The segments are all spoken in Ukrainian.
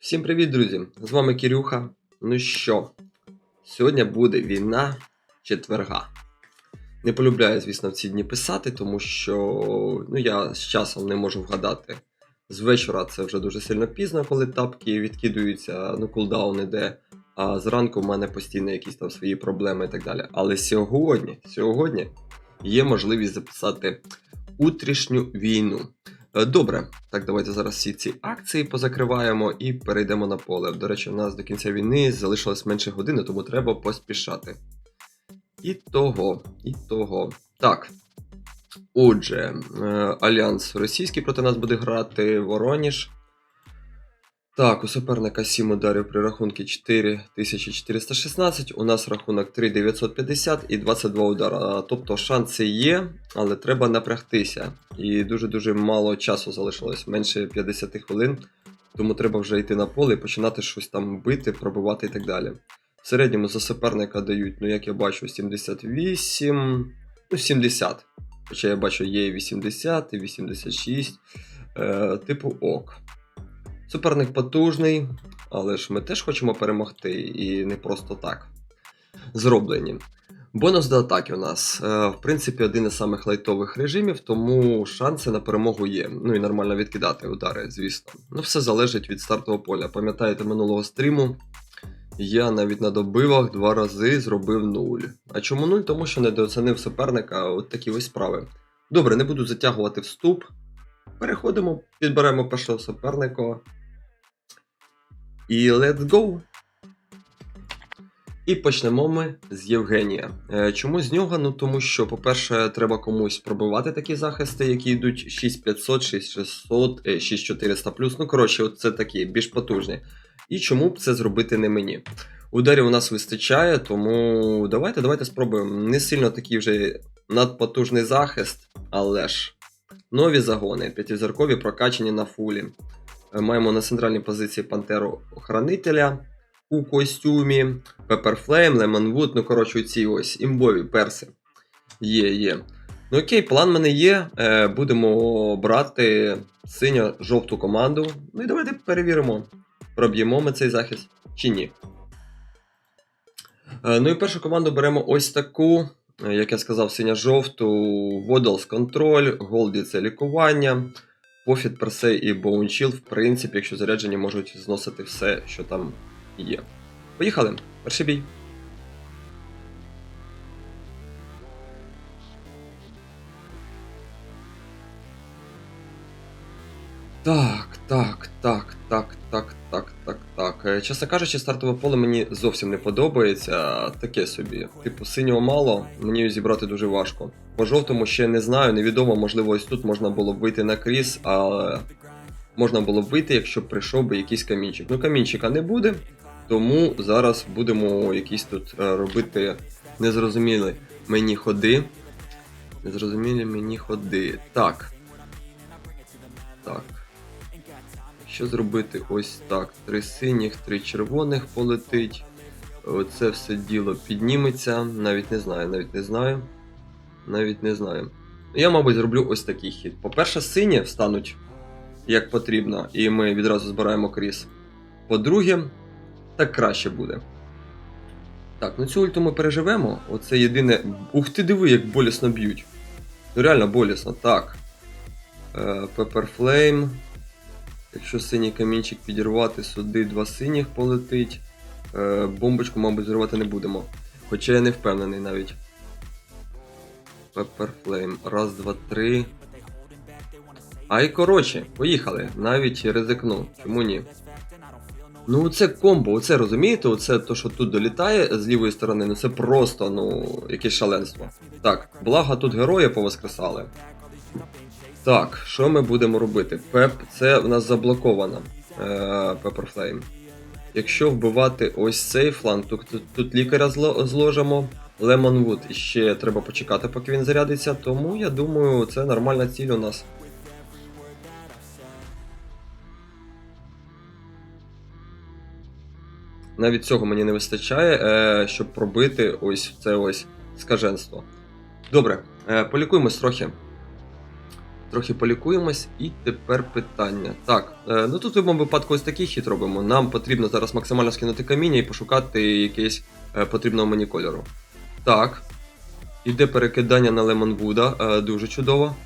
Всім привіт, друзі! З вами Кирюха. Ну що, сьогодні буде війна четверга. Не полюбляю, звісно, в ці дні писати, тому що ну, я з часом не можу вгадати. З вечора це вже дуже сильно пізно, коли тапки відкидуються, ну кулдаун іде. А зранку в мене постійно якісь там свої проблеми і так далі. Але сьогодні, сьогодні є можливість записати утрішню війну. Е, Добре, так давайте зараз всі ці акції позакриваємо і перейдемо на поле. До речі, у нас до кінця війни залишилось менше години, тому треба поспішати. І того, і того. Так. Отже, е, Альянс російський проти нас буде грати, Вороніж. Так, у суперника 7 ударів при рахунку 4416. У нас рахунок 3950 і 22 удара. Тобто шанси є, але треба напрягтися. І дуже-дуже мало часу залишилось, менше 50 хвилин. Тому треба вже йти на поле і починати щось там бити, пробивати і так далі. В середньому за суперника дають, ну як я бачу, 78, ну 70. Хоча я бачу, є і 80, і 86. Е, типу ок. Суперник потужний, але ж ми теж хочемо перемогти і не просто так. Зроблені. Бонус до атаки у нас. Е, в принципі, один із самих лайтових режимів, тому шанси на перемогу є. Ну і нормально відкидати удари, звісно. Ну, все залежить від стартового поля. Пам'ятаєте минулого стріму? Я навіть на добивах два рази зробив нуль. А чому нуль? Тому що недооцінив суперника от такі ось справи. Добре, не буду затягувати вступ. Переходимо, підберемо першого суперника. І let's go! І почнемо ми з Євгенія. Е, Чому з нього? Ну тому що, по-перше, треба комусь пробивати такі захисти, які йдуть 6500, 6600, е, 6400 Ну, коротше, от це такі більш потужні. І чому б це зробити не мені? Ударів у нас вистачає, тому давайте, давайте спробуємо. Не сильно такий вже надпотужний захист, але ж. Нові загони, п'ятизіркові прокачані на фулі. Е, Маємо на центральній позиції Пантеру охранителя у костюмі, Pepperflame, Lemonwood, ну коротше, ці ось імбові перси. Є, є. Ну окей, план мене є. Е, будемо брати синьо-жовту команду. Ну і давайте перевіримо, проб'ємо ми цей захист чи ні. Е, ну і першу команду беремо ось таку. Як я сказав, синя-жовту, Waddles контроль, Голді це лікування, Пофіт це і Боунчіл, в принципі, якщо заряджені, можуть зносити все, що там є. Поїхали! Перший бій. Так, Чесно кажучи, стартове поле мені зовсім не подобається. Таке собі. Типу, синього мало, мені зібрати дуже важко. По жовтому ще не знаю, невідомо, можливо, ось тут можна було б вийти на кріс, але можна було б вийти, якщо б прийшов би якийсь камінчик. Ну, камінчика не буде, тому зараз будемо якісь тут е, робити незрозумілі мені ходи. Незрозумілі мені ходи. Так. Так. Що зробити ось так? Три синіх, три червоних полетить. Оце все діло підніметься. Навіть не знаю, навіть не знаю. Навіть не знаю. Я, мабуть, зроблю ось такий хід. По-перше, сині встануть як потрібно, і ми відразу збираємо кріс. По-друге, так краще буде. Так, ну цю ульту ми переживемо. Оце єдине. Ух ти диви, як болісно б'ють. Ну реально болісно. Так. Е, Pepper Flame. Якщо синій камінчик підірвати, сюди два синіх полетить. Е, бомбочку, мабуть, зривати не будемо. Хоча я не впевнений навіть. Pepper. Раз, два, три. А і коротше, поїхали. Навіть ризикну. Чому ні? Ну, це комбо, оце розумієте? Оце то, що тут долітає з лівої сторони, ну це просто, ну, якесь шаленство. Так, благо тут герої повоскресали. Так, що ми будемо робити? Пеп, це в нас заблоковано. Е, Pepper Якщо вбивати ось цей фланг, то тут, тут лікаря зло, зложимо. І ще треба почекати, поки він зарядиться, тому я думаю, це нормальна ціль у нас. Навіть цього мені не вистачає, е, щоб пробити ось це ось скаженство. Добре, е, полікуємось трохи. Трохи полікуємось, і тепер питання. Так, е, ну тут в будь-якому випадку ось такий хід робимо. Нам потрібно зараз максимально скинути каміння і пошукати якийсь е, потрібного мені кольору. Так. Іде перекидання на Лемонвуда, дуже чудово.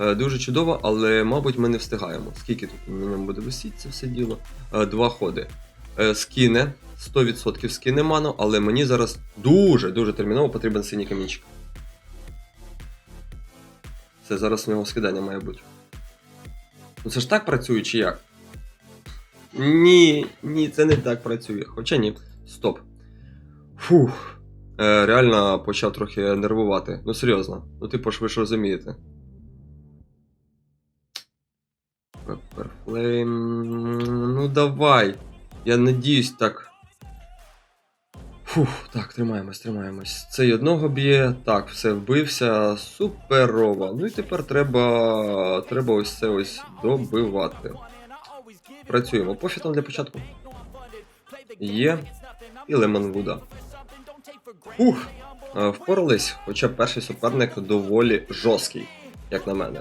Е, Дуже чудово, але, мабуть, ми не встигаємо. Скільки тут на ньому буде висіти це все діло? Два ходи. Скине, 100% скине ману, але мені зараз дуже-дуже терміново потрібен синій камінчик. Це зараз у нього скидання має бути. Ну це ж так працює чи як? Ні, ні, це не так працює. Хоча ні. Стоп. Фух. Е, реально почав трохи нервувати. Ну серйозно. Ну типу ж ви ж розумієте. Pepper Ну давай. Я надіюсь так. Фух, так, тримаємось, тримаємось. Цей одного б'є. Так, все вбився. Суперово. Ну і тепер треба. Треба ось це ось добивати. Працюємо. Пофітом для початку. Є. І Лемонвуда. Ух! Е, Впорались, хоча перший суперник доволі жорсткий, як на мене.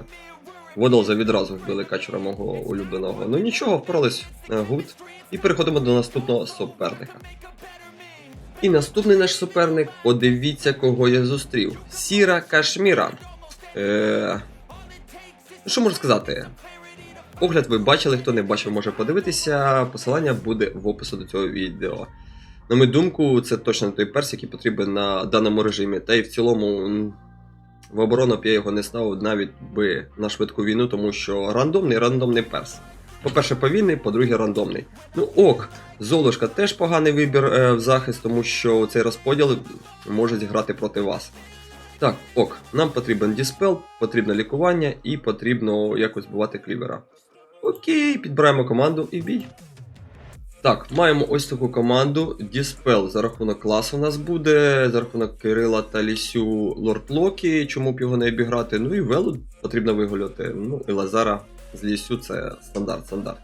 Водолза відразу вбили качура мого улюбленого. Ну нічого, впорались е, гуд. І переходимо до наступного суперника. І наступний наш суперник, подивіться, кого я зустрів. Сіра Кашміра. Е... Що можу сказати? Огляд ви бачили, хто не бачив, може подивитися. Посилання буде в опису до цього відео. На мою думку, це точно той перс, який потрібен на даному режимі. Та й в цілому в оборону б я його не ставив навіть би на швидку війну, тому що рандомний рандомний перс. По-перше, повільний, по-друге, рандомний. Ну ок, Золушка теж поганий вибір е, в захист, тому що цей розподіл може зіграти проти вас. Так, ок, нам потрібен діспел, потрібно лікування і потрібно якось бувати клівера. Окей, підбираємо команду і бій. Так, маємо ось таку команду. Діспел за рахунок класу у нас буде, за рахунок Кирила та Лісю Лорд Локі, чому б його не обіграти. Ну і Велу потрібно вигуляти. Ну і Лазара з Лісю це стандарт, стандарт.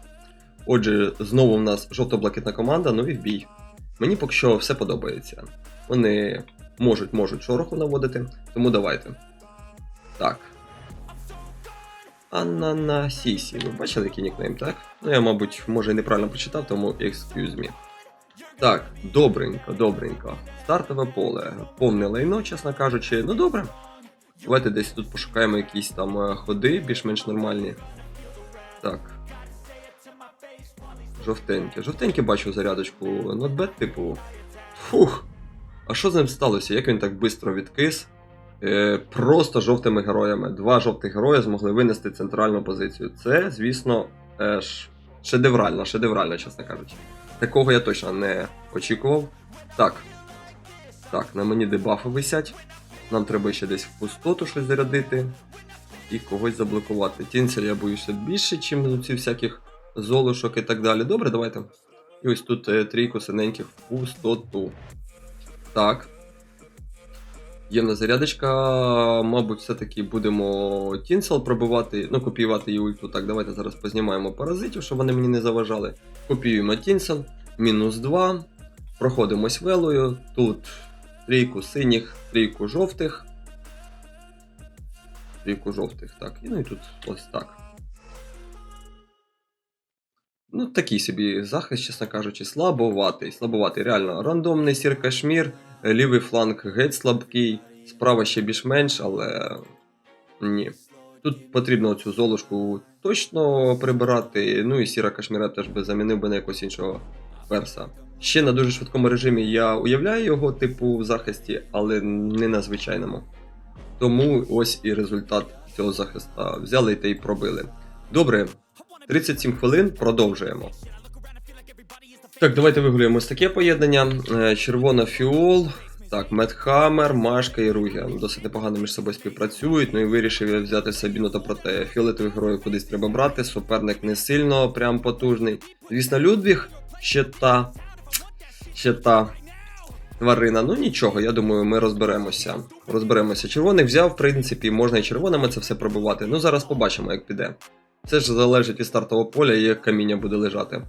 Отже, знову в нас жовто-блакитна команда, ну і в бій. Мені поки що все подобається. Вони можуть, можуть шороху наводити, тому давайте. Так. Ананасісі. Ви бачили, який нікнейм, так? Ну я, мабуть, може і неправильно прочитав, тому excuse me. Так, добренько, добренько. Стартове поле. Повне лайно, чесно кажучи. Ну добре. Давайте десь тут пошукаємо якісь там е, ходи, більш-менш нормальні. Так. Жовтеньке. Жовтеньке бачу зарядочку. Bad, типу. Фух. А що з ним сталося? Як він так швидко відкис? Е, просто жовтими героями. Два жовтих герої змогли винести центральну позицію. Це, звісно, е, шедеврально, шедеврально, чесно кажучи. Такого я точно не очікував. Так. Так, на мені дебафи висять. Нам треба ще десь в пустоту щось зарядити і когось заблокувати. Тінцель я боюся більше, ніж ці всяких золушок і так далі. Добре, давайте. І ось тут е, трійку синеньких в пустоту. Так. Є в зарядочка, мабуть, все-таки будемо Тінсел пробивати, ну, копіювати її ульту. Так, давайте зараз познімаємо паразитів, щоб вони мені не заважали. Копіюємо Тінсел, мінус 2. Проходимось велою. Тут трійку синіх, трійку жовтих. Трійку жовтих, так. І ну і тут ось так. Ну, такий собі захист, чесно кажучи, слабоватий. Слабоватий, реально. Рандомний сір кашмір, лівий фланг геть слабкий, справа ще більш-менш, але ні. Тут потрібно цю золушку точно прибирати. Ну і сіра кашміра теж би замінив би на якогось іншого перса. Ще на дуже швидкому режимі я уявляю його, типу, в захисті, але не на звичайному. Тому ось і результат цього захиста. Взяли та й пробили. Добре, 37 хвилин, продовжуємо. Так, давайте вигуляємо ось таке поєднання. Е, Червона фіол. Так, Медхаммер, Машка і Ругіан. Досить непогано між собою співпрацюють. Ну і вирішив я взяти Сабіну та проте. Фіолетових героїв кудись треба брати. Суперник не сильно прям потужний. Звісно, Людвіг ще та. Ще та тварина. Ну нічого, я думаю, ми розберемося. Розберемося. Червоних взяв, в принципі, можна і червоними це все пробувати. Ну зараз побачимо, як піде. Це ж залежить від стартового поля і як каміння буде лежати.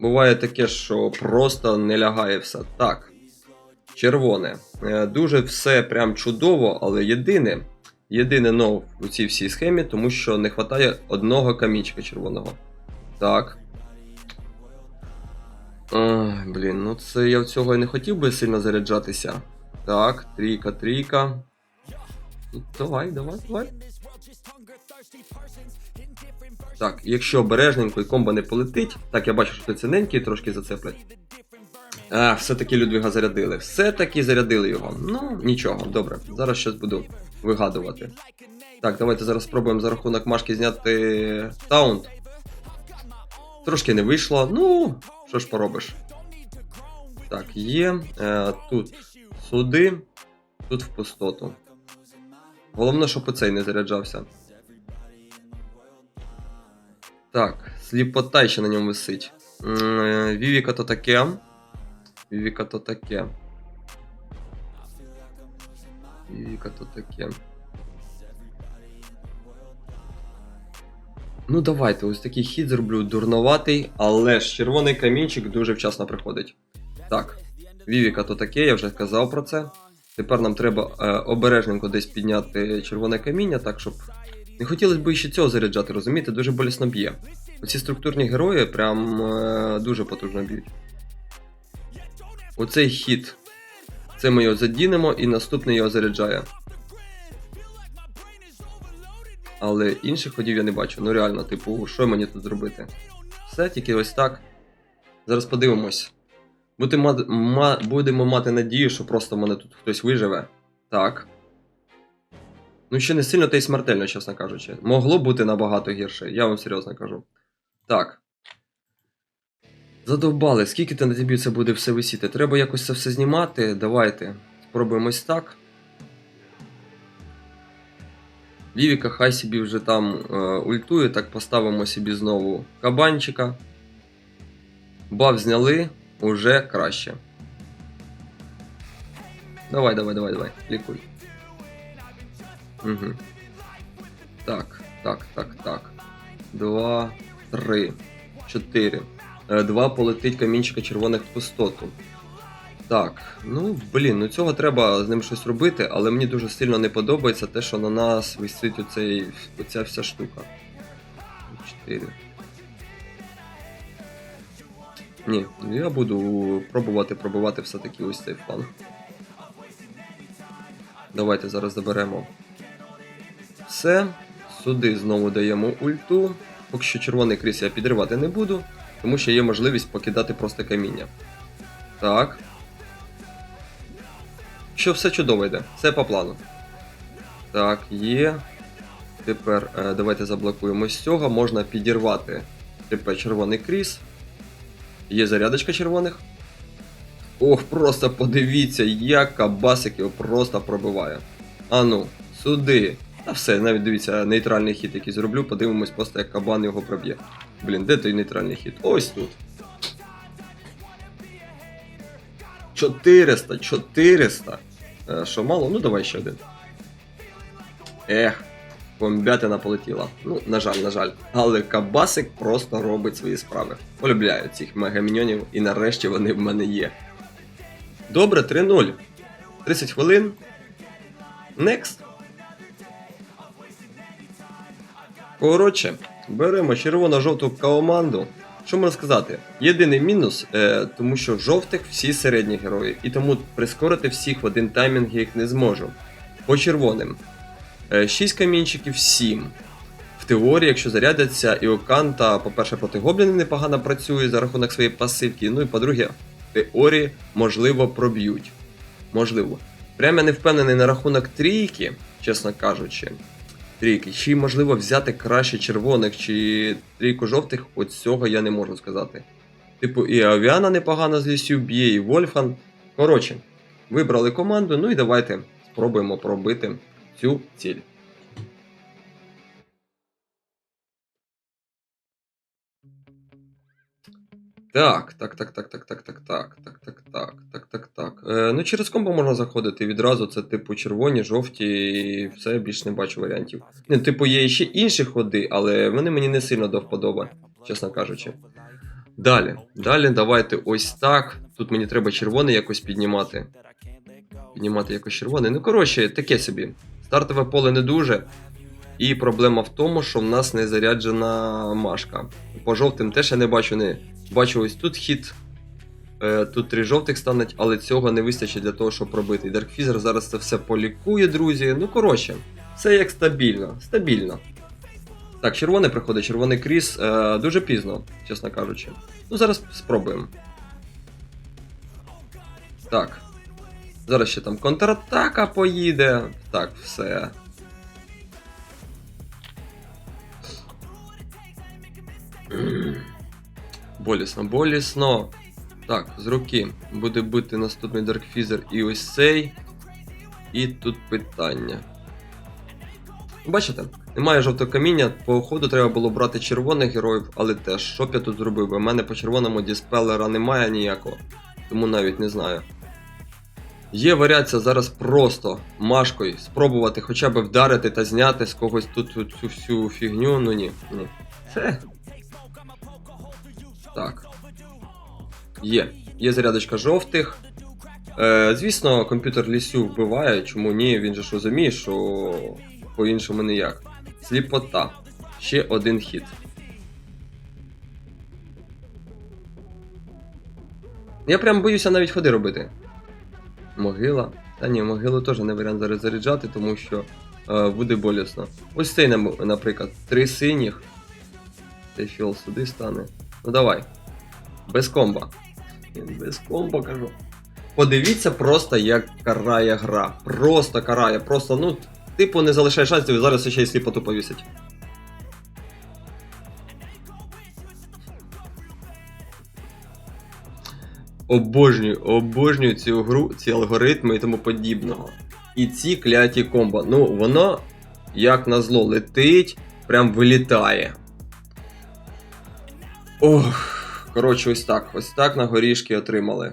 Буває таке, що просто не лягає все. Так. Червоне. Е, Дуже все прям чудово, але єдине, єдине нов у цій всій схемі, тому що не вистачає одного камінчика червоного. Так. Ай, блін, ну це я в цього і не хотів би сильно заряджатися. Так, трійка, трійка. Ну, Давай, давай, давай. Так, якщо обережненько і комба не полетить. Так, я бачу, що ти ціненький трошки зацеплять. А, все-таки Людвіга зарядили. Все-таки зарядили його. Ну, нічого, добре. Зараз щось буду вигадувати. Так, давайте зараз спробуємо за рахунок Машки зняти таунт. Трошки не вийшло. Ну, що ж поробиш. Так, є. Е, тут суди, тут в пустоту. Головне, щоб оцей не заряджався. Так, сліпота ще на ньому висить. Е, Вівіка то таке. Вівіка то таке. Вівіка то таке. Ну, давайте, ось такий хід зроблю дурноватий, але ж червоний камінчик дуже вчасно приходить. Так, Вівіка то таке, я вже казав про це. Тепер нам треба е, обережненько десь підняти червоне каміння, так щоб. Не хотілося б ще цього заряджати, розумієте, дуже болісно б'є. Оці структурні герої прям е, дуже потужно б'ють. Оцей хід. Це ми його задінемо і наступний його заряджає. Але інших ходів я не бачу. Ну реально, типу, що мені тут зробити? Все, тільки ось так. Зараз подивимось. Будемо, мати- надію, що просто в мене тут хтось виживе. Так. Ну, ще не сильно та й смертельно, чесно кажучи. Могло бути набагато гірше, я вам серйозно кажу. Так. Задовбали, скільки ти на тобі це буде все висіти? Треба якось це все знімати. Давайте. Спробуємо ось так. Вівіка хай собі вже там е, ультує, так поставимо собі знову кабанчика. Баф зняли, уже краще. Давай, давай, давай, давай, лікуй. Угу. Так, так, так, так. Два, три, чотири. Е, Два полетить камінчика червоних в пустоту. Так, ну блін, ну цього треба з ним щось робити, але мені дуже сильно не подобається те, що на нас висить оцей, оця вся штука. Чотири. Ні, я буду пробувати пробувати все-таки ось цей фланг. Давайте зараз заберемо все. Сюди знову даємо ульту. Поки що червоний кріс я підривати не буду, тому що є можливість покидати просто каміння. Так. Що все чудово йде, все по плану. Так, є. Тепер е, давайте заблокуємо з цього. Можна підірвати тепер червоний кріс. Є зарядочка червоних. Ох, просто подивіться, як кабасик його просто пробиває. Ану, сюди. Та все, навіть дивіться, нейтральний хід, який зроблю, подивимось просто, як кабан його проб'є. Блін, де той нейтральний хід? Ось тут. 400, 400. Е, що мало? Ну давай ще один. Ех, бомбятина полетіла. Ну, на жаль, на жаль. Але Кабасик просто робить свої справи. Полюбляю цих мегаміньонів, і нарешті вони в мене є. Добре, 3-0. 30 хвилин. Next. Коротше, беремо червоно-жовту команду. Що можна сказати? Єдиний мінус, е, тому що жовтих всі середні герої, і тому прискорити всіх в один таймінг я їх не зможу. По червоним. 6 камінчиків 7. В теорії, якщо зарядяться, і Оканта, по-перше, проти гоблінів непогано працює за рахунок своєї пасивки. Ну і по-друге, в теорії, можливо, проб'ють. Можливо. Прямо не впевнений на рахунок трійки, чесно кажучи. Трійки. Чи можливо взяти краще червоних, чи трійку жовтих, от цього я не можу сказати. Типу, і Авіана непогано з лісів б'є, і Вольфан. Коротше, вибрали команду, ну і давайте спробуємо пробити цю ціль. Так, так, так, так, так, так, так, так, так, так, так, так, так, так. Е, ну, через комбо можна заходити відразу. Це типу червоні, жовті, і все більш не бачу варіантів. Типу, є ще інші ходи, але вони мені не сильно до вподоби, чесно кажучи. Далі, далі давайте ось так. Тут мені треба червоний якось піднімати. Піднімати якось червоний. Ну, коротше, таке собі. Стартове поле не дуже. І проблема в тому, що в нас не заряджена машка. По жовтим теж я не бачу. Не бачу ось тут хід. Е, тут три жовтих стануть, але цього не вистачить для того, щоб пробити. Даркфізер зараз це все полікує, друзі. Ну, коротше, все як стабільно. Стабільно. Так, червоний приходить, червоний кріс. Е, дуже пізно, чесно кажучи. Ну, зараз спробуємо. Так. Зараз ще там контратака поїде. Так, все. Болісно, болісно. Так, з руки буде бити наступний Даркфізер і ось цей. І тут питання. Бачите, немає жовтого каміння, по ходу треба було брати червоних героїв, але теж, що б я тут зробив? У мене по червоному діспелера немає ніякого, тому навіть не знаю. Є варіація зараз просто машкою спробувати хоча б вдарити та зняти з когось тут цю всю фігню, ну ні. ні. Це. Так. Є. Є зарядочка жовтих. Е, звісно, комп'ютер лісю вбиває, чому ні, він же ж розуміє, що по-іншому ніяк. Сліпота. Ще один хід. Я прям боюся навіть ходи робити. Могила. Та ні, могилу теж не варіант зараз заряджати, тому що е, буде болісно. Ось цей, наприклад, три синіх. Цей фіол сюди стане. Ну давай. Без комба. Без комба кажу. Подивіться просто, як карає гра. Просто карає. Просто, ну, типу, не залишає шансів, і зараз ще й сліпоту повісить. Обожнюю, обожнюю цю гру, ці алгоритми і тому подібного. І ці кляті комбо. Ну, воно, як назло, летить, прям вилітає. Ох. Коротше, ось так. Ось так на горішки отримали.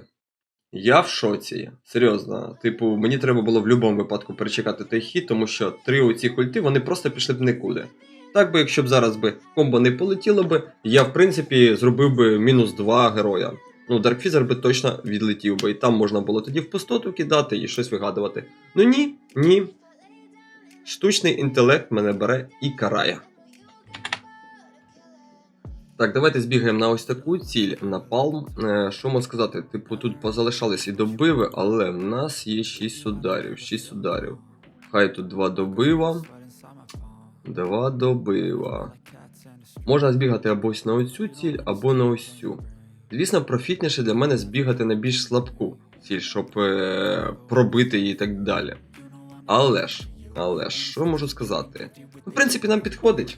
Я в шоці. Серйозно. Типу, мені треба було в будь-якому випадку перечекати той хід, тому що три оці культи вони просто пішли б нікуди. Так би, якщо б зараз би комбо не полетіло би, я в принципі зробив би мінус два героя. Ну, Даркфізер би точно відлетів би, і там можна було тоді в пустоту кидати і щось вигадувати. Ну ні, ні. Штучний інтелект мене бере і карає. Так, давайте збігаємо на ось таку ціль на палм. Е, що можна сказати? Типу, тут позалишались і добиви, але в нас є 6 ударів. 6 ударів. Хай тут 2 добива. 2 добива. Можна збігати або ось на оцю ціль, або на ось цю. Звісно, профітніше для мене збігати на більш слабку ціль, щоб е, пробити її і так далі. Але ж, але ж, що можу сказати? В принципі, нам підходить.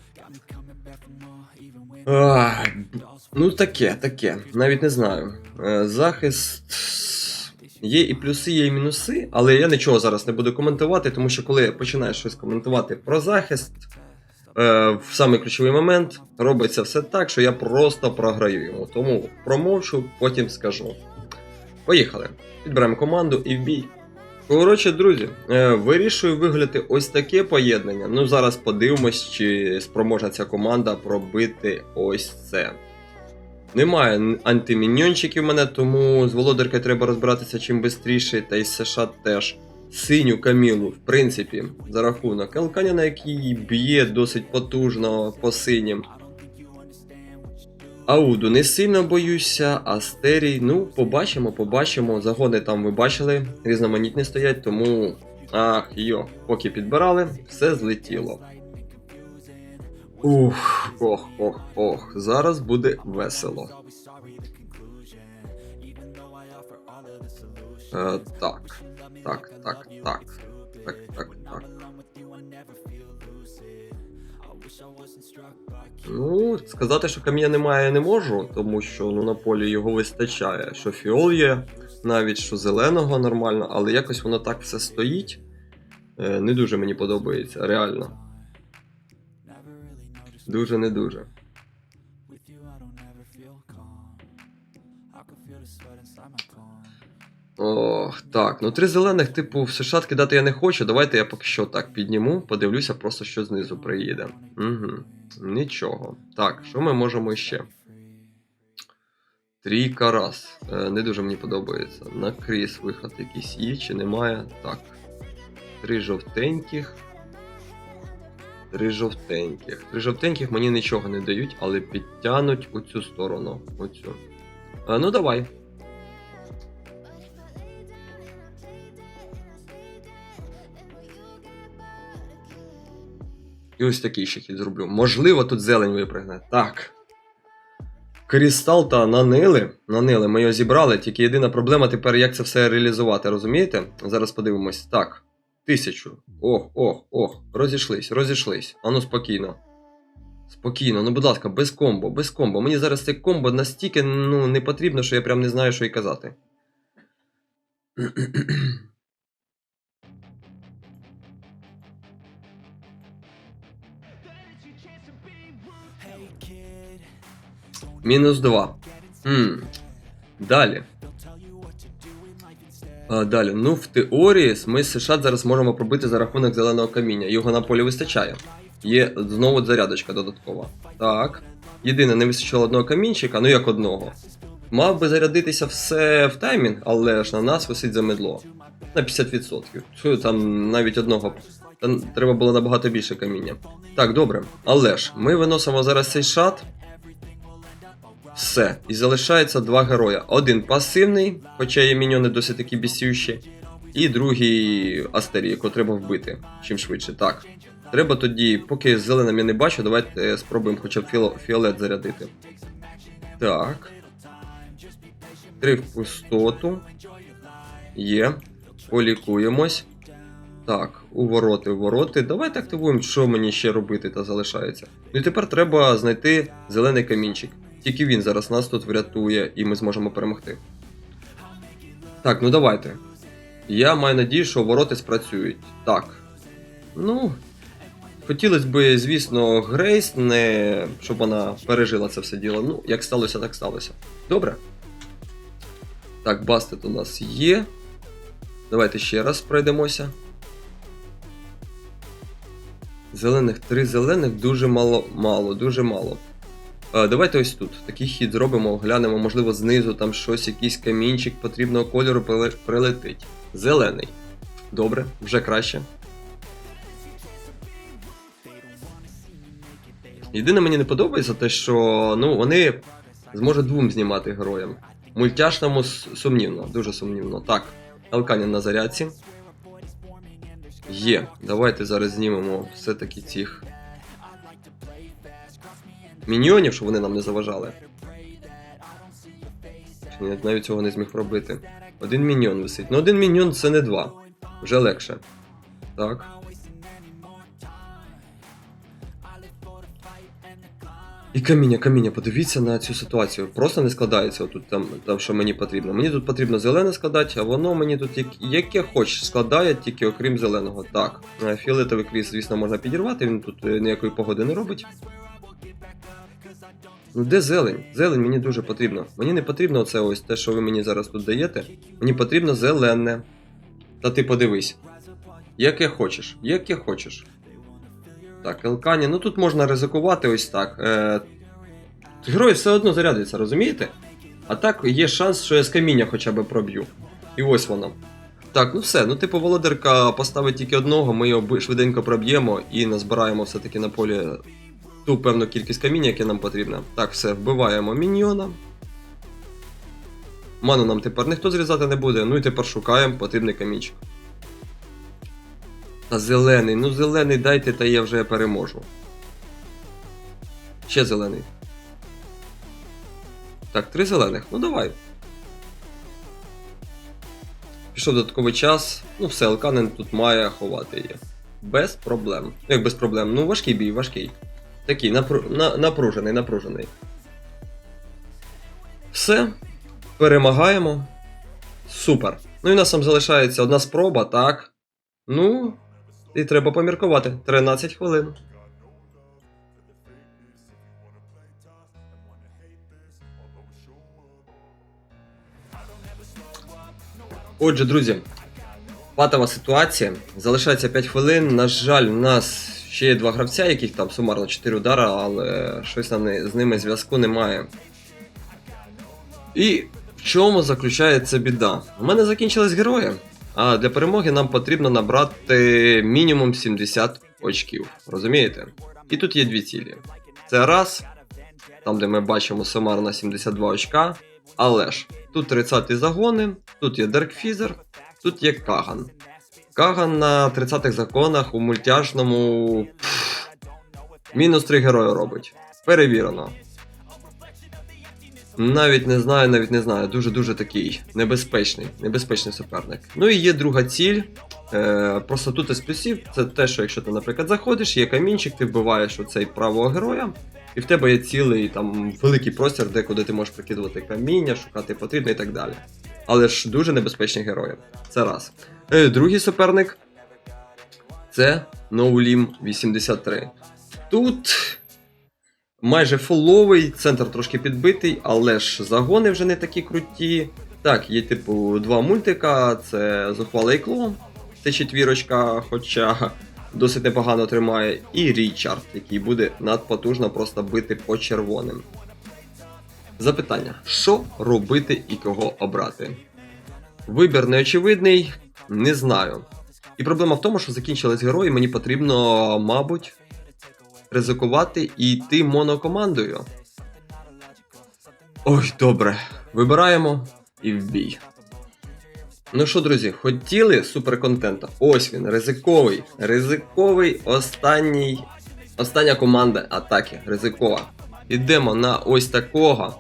Ах, ну таке, таке, навіть не знаю. Е, Захист. Є і плюси, є і мінуси, але я нічого зараз не буду коментувати, тому що коли починаєш щось коментувати про захист, е, в самий ключовий момент робиться все так, що я просто програю йому. Тому промовчу, потім скажу. Поїхали. Підберемо команду і в бій. Коротше, друзі, е, вирішую вигляти ось таке поєднання. Ну, зараз подивимось, чи спроможна ця команда пробити ось це. Немає антиміньйончиків в мене, тому з володаркою треба розбиратися чим швидше, та й з США теж. Синю Камілу, в принципі, за рахунок Елканіна, який б'є досить потужно по синім. Ауду не сильно боюся, Астерій, ну, побачимо, побачимо. Загони там ви бачили, різноманітні стоять, тому. Ах, йо, поки підбирали, все злетіло. Ух, ох, ох, ох, зараз буде весело. Е, так, так, так, так. Ну, сказати, що каміння немає, я не можу, тому що ну, на полі його вистачає. Що фіол є, навіть що зеленого нормально, але якось воно так все стоїть. Е, не дуже мені подобається, реально. Дуже не дуже. Ох, так. Ну три зелених, типу, в США кидати я не хочу. Давайте я поки що так підніму, подивлюся, просто що знизу приїде. Угу. Нічого. Так, що ми можемо ще? Трійка раз. Е, не дуже мені подобається. На кріс виход якийсь є чи немає. Так. Три жовтеньких. Три жовтеньких. Три жовтеньких мені нічого не дають, але підтянуть у цю сторону. Оцю. А, ну давай. І ось такий ще хід зроблю. Можливо, тут зелень випригне. Так. Крістал та нанили. Нанили, ми його зібрали, тільки єдина проблема тепер, як це все реалізувати, розумієте? Зараз подивимось. Так. Тисячу. Ох, ох, ох. Розійшлись, розійшлись. Ану спокійно. Спокійно, ну будь ласка, без комбо, без комбо. Мені зараз це комбо настільки ну, не потрібно, що я прям не знаю, що й казати. Мінус 2. Хм. Далі. А, далі. Ну, в теорії ми з США зараз можемо пробити за рахунок зеленого каміння. Його на полі вистачає. Є знову зарядочка додаткова. Так. Єдине, не вистачило одного камінчика, ну як одного. Мав би зарядитися все в таймінг, але ж на нас висить замедло. На 50%. Тьфу, Там навіть одного. Там треба було набагато більше каміння. Так, добре. Але ж ми виносимо зараз цей шат. Все. І залишається два героя. Один пасивний, хоча є міньони досить такі бісючі. І другий Астерій, якого треба вбити чим швидше. Так. Треба тоді, поки зеленим я не бачу, давайте спробуємо хоча б фіо- фіолет зарядити. Так. Три в пустоту. Є. Полікуємось. Так, у вороти, у вороти. Давайте активуємо, що мені ще робити та залишається. Ну і тепер треба знайти зелений камінчик. Тільки він зараз нас тут врятує і ми зможемо перемогти. Так, ну давайте. Я маю надію, що вороти спрацюють. Так. Ну. Хотілося б, звісно, Грейс, не щоб вона пережила це все діло. Ну, як сталося, так сталося. Добре. Так, бастет у нас є. Давайте ще раз пройдемося. Зелених, три зелених дуже мало, мало, дуже мало. Е, давайте ось тут. Такий хід зробимо, глянемо, можливо, знизу там щось, якийсь камінчик потрібного кольору прилетить. Зелений. Добре, вже краще. Єдине мені не подобається те, що ну, вони зможуть двом знімати героям. Мультяшному сумнівно, дуже сумнівно. Так, Алканін на зарядці. Є. Давайте зараз знімемо все-таки цих міньйонів, щоб вони нам не заважали. Я навіть цього не зміг робити. Один міньйон висить. Ну один міньйон це не два. Вже легше. Так. І каміння, каміння, подивіться на цю ситуацію. Просто не складається отут там, там, що мені потрібно. Мені тут потрібно зелене складати, а воно мені тут як, яке хочеш складає, тільки окрім зеленого. Так, е, фіолетовий кріс, звісно, можна підірвати, він тут е, ніякої погоди не робить. Ну де зелень? Зелень мені дуже потрібно. Мені не потрібно оце ось те, що ви мені зараз тут даєте. Мені потрібно зелене. Та ти подивись. Яке хочеш, яке хочеш. Так, Елкані, ну тут можна ризикувати ось так. Е, герой все одно зарядиться, розумієте? А так є шанс, що я з каміння хоча б проб'ю. І ось воно. Так, ну все, ну типу володарка поставить тільки одного, ми його швиденько проб'ємо і назбираємо все-таки на полі ту певну кількість каміння, яке нам потрібно. Так, все, вбиваємо міньйона. Ману нам тепер ніхто зрізати не буде, ну і тепер шукаємо потрібний камінчик. Та зелений, ну зелений дайте, та я вже переможу. Ще зелений. Так, три зелених. Ну давай. Пішов додатковий час. Ну все, Алканен тут має ховати її. Без проблем. Ну, Як без проблем? Ну важкий бій, важкий. Такий напру... на... напружений, напружений. Все. Перемагаємо. Супер. Ну і нас там залишається одна спроба, так. Ну, і треба поміркувати. 13 хвилин. Отже, друзі, патова ситуація. Залишається 5 хвилин. На жаль, у нас ще є два гравця, яких там сумарно 4 удара, але щось там з ними зв'язку немає. І в чому заключається біда? У мене закінчились герої. А для перемоги нам потрібно набрати мінімум 70 очків. Розумієте? І тут є дві цілі. Це раз, там де ми бачимо сумарно 72 очка. Але ж тут 30 загони, тут є Деркфізер, тут є Каган. Каган на 30-х законах у мультяшному. Мінус 3 герої робить. Перевірено. Навіть не знаю, навіть не знаю. Дуже-дуже такий небезпечний, небезпечний суперник. Ну і є друга ціль. Е, просто тут плюсів це те, що якщо ти, наприклад, заходиш, є камінчик, ти вбиваєш оцей правого героя, і в тебе є цілий там великий простір, де куди ти можеш прикидувати каміння, шукати потрібне і так далі. Але ж дуже небезпечні герої. Це раз. Е, другий суперник це Ноулім 83. Тут майже фоловий, центр трошки підбитий, але ж загони вже не такі круті. Так, є типу два мультика: це Зухвале Ікло, це четвірочка, хоча досить непогано тримає, і Річард, який буде надпотужно просто бити по червоним. Запитання: що робити і кого обрати? Вибір неочевидний, не знаю. І проблема в тому, що закінчились герої, мені потрібно, мабуть, ризикувати і йти монокомандою. Ой, добре. Вибираємо і в бій. Ну що, друзі, хотіли суперконтента? Ось він, ризиковий. Ризиковий останній. Остання команда атаки. Ризикова. Ідемо на ось такого.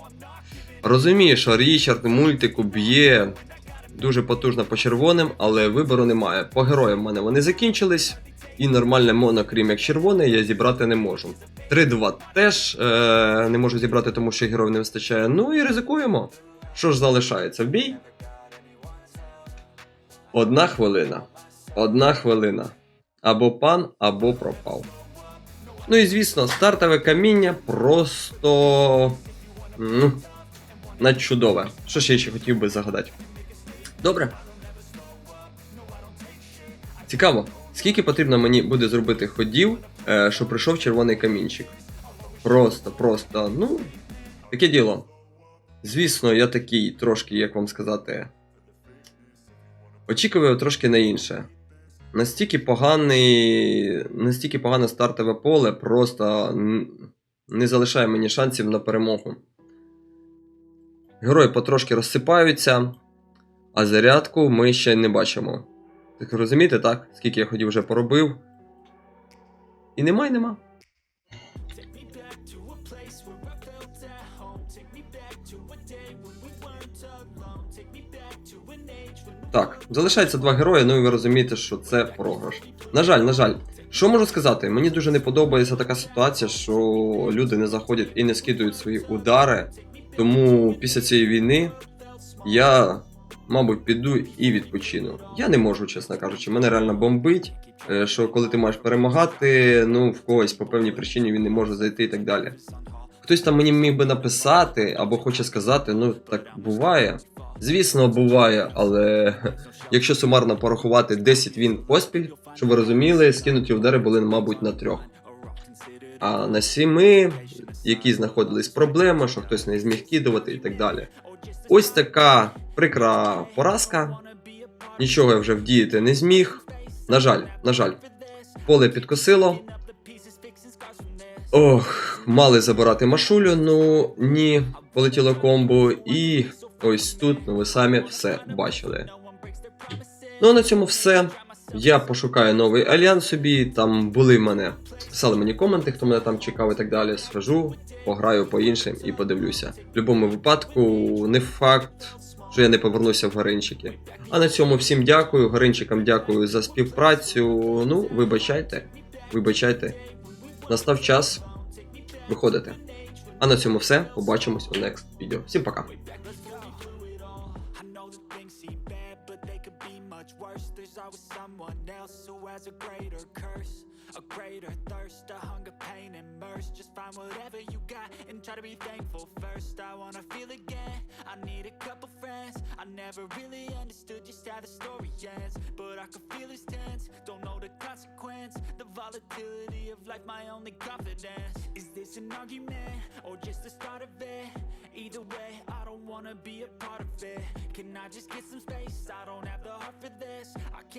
Розумію, що Річард мультику б'є дуже потужно по червоним, але вибору немає. По героям в мене вони закінчились, і нормальне моно, крім як червоне, я зібрати не можу. 3-2 теж е- не можу зібрати, тому що героїв не вистачає. Ну і ризикуємо. Що ж залишається в бій? Одна хвилина. Одна хвилина. Або пан, або пропав. Ну і звісно, стартове каміння просто. Ну, надчудове. Що ж я ще хотів би загадати? Добре. Цікаво, скільки потрібно мені буде зробити ходів, е, щоб прийшов червоний камінчик. Просто, просто, ну, таке діло. Звісно, я такий трошки, як вам сказати, очікував трошки на інше. Настільки поганий, настільки погане стартове поле просто не залишає мені шансів на перемогу. Герої потрошки розсипаються, а зарядку ми ще не бачимо. Так розумієте, так? Скільки я ходів вже поробив. І нема, і нема. Так, залишається два герої, ну і ви розумієте, що це програш. На жаль, на жаль. Що можу сказати? Мені дуже не подобається така ситуація, що люди не заходять і не скидують свої удари. Тому після цієї війни я, мабуть, піду і відпочину. Я не можу, чесно кажучи, мене реально бомбить. е, Що коли ти маєш перемагати, ну в когось по певній причині він не може зайти і так далі. Хтось там мені міг би написати або хоче сказати, ну так буває. Звісно, буває, але якщо сумарно порахувати 10 він поспіль, щоб ви розуміли, скинуті удари були, мабуть, на трьох. А на сіми, які знаходились проблеми, що хтось не зміг кидувати і так далі. Ось така прикра поразка. Нічого я вже вдіяти не зміг. На жаль, на жаль, поле підкосило. Ох, мали забирати машулю, ну ні, полетіло комбо, і ось тут, ну ви самі все бачили. Ну а на цьому все. Я пошукаю новий альянс собі. Там були в мене. Писали мені коменти, хто мене там чекав і так далі. Схожу, пограю по іншим і подивлюся. В будь-якому випадку, не факт, що я не повернуся в Гаринчики. А на цьому всім дякую. Гаринчикам дякую за співпрацю. Ну, вибачайте, вибачайте. Настав час виходити. А на цьому все. Побачимось у next відео. Всім пока. There's always someone else who has a greater curse, a greater thirst, a hunger, pain, mercy. Just find whatever you got and try to be thankful first. I wanna feel again. I need a couple friends. I never really understood just how the story ends, but I can feel it's tense. Don't know the consequence. The volatility of life, my only confidence. Is this an argument or just the start of it? Either way, I don't wanna be a part of it. Can I just get some space? I don't have the heart for this. I can't